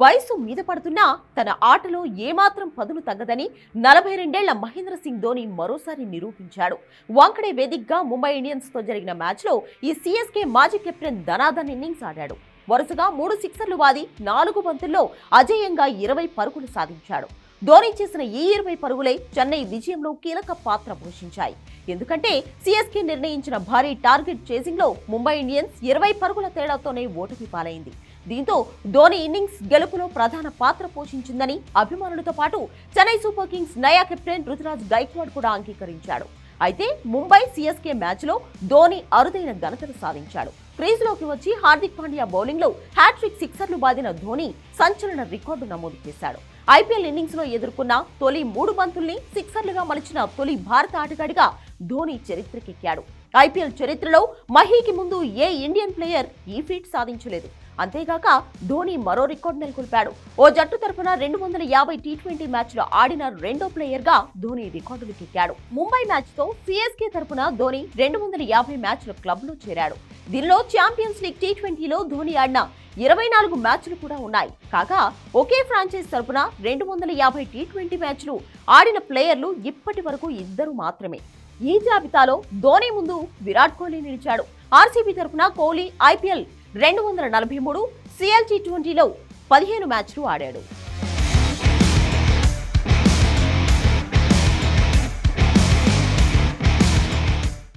వయసు మీద పడుతున్నా తన ఆటలో ఏమాత్రం పదులు తగ్గదని నలభై రెండేళ్ళ మహేంద్ర సింగ్ ధోని మరోసారి నిరూపించాడు. వాంకడే వేదికగా ముంబై ఇండియన్స్తో జరిగిన మ్యాచ్లో ఈ సీఎస్కే మాజీ కెప్టెన్ ధనాధన్ ఇన్నింగ్స్ ఆడాడు. వరుసగా మూడు సిక్సర్లు వాది నాలుగు బంతుల్లో అజేయంగా ఇరవై పరుగులు సాధించాడు. ధోని చేసిన ఈ ఇరవై పరుగులే చెన్నై విజయంలో కీలక పాత్ర పోషించాయి. ఎందుకంటే సిఎస్కే నిర్ణయించిన భారీ టార్గెట్ చేసింగ్లో ముంబై ఇండియన్స్ ఇరవై పరుగుల తేడాతోనే ఓటమి పాలైంది. దీంతో ధోని ఇన్నింగ్స్ గెలుపులో ప్రధాన పాత్ర పోషించిందని అభిమానులతో పాటు చెన్నై సూపర్ కింగ్స్ నయా కెప్టెన్ రుతురాజ్ గైక్వాడ్ కూడా అంగీకరించాడు. అయితే ముంబై సిఎస్కే మ్యాచ్లో ధోని అరుదైన ఘనతను సాధించాడు. క్రీజ్లోకి వచ్చి హార్దిక్ పాండ్యా బౌలింగ్లో హ్యాట్రిక్ సిక్సర్లు బాదిన ధోని సంచలన రికార్డు నమోదు చేశాడు. ఐపీఎల్ ఇన్నింగ్స్లో ఎదుర్కొన్న తొలి మూడు బంతుల్ని సిక్సర్లుగా మలిచిన తొలి భారత ఆటగాడిగా ధోని చరిత్రకెక్కాడు. ఐపీఎల్ చరిత్రలో మహీకి ముందు ఏ ఇండియన్ ప్లేయర్ ఈ ఫీట్ సాధించలేదు. అంతేగాక ధోని మరో రికార్డు నెలకొల్పాడు. ఓ జట్టు తరపున రెండు వందల యాభై టీ ట్వంటీ మ్యాచ్లు ఆడిన రెండో ప్లేయర్గా ధోని రికార్డులు ఎక్కాడు ముంబై మ్యాచ్తో సిఎస్కే తరపున ధోని రెండు వందల యాభై మ్యాచ్లు క్లబ్లో చేరాడు. దీనిలో ఛాంపియన్స్ లీగ్ టీ ట్వంటీలో ధోని ఆడిన ఇరవై నాలుగు మ్యాచ్లు కూడా ఉన్నాయి. కాగా ఒకే ఫ్రాంచైజ్ తరపున రెండు వందల యాభై టీ ట్వంటీ మ్యాచ్లు ఆడిన ప్లేయర్లు ఇప్పటి వరకు ఇద్దరు మాత్రమే. ఈ జాబితాలో ధోని ముందు విరాట్ కోహ్లీ నిలిచాడు. ఆర్సీబీ తరపున కోహ్లీ ఐపీఎల్ రెండు వందల నలభై మూడు సిఎల్టీ ట్వంటీలో పదిహేను మ్యాచ్లు ఆడాడు.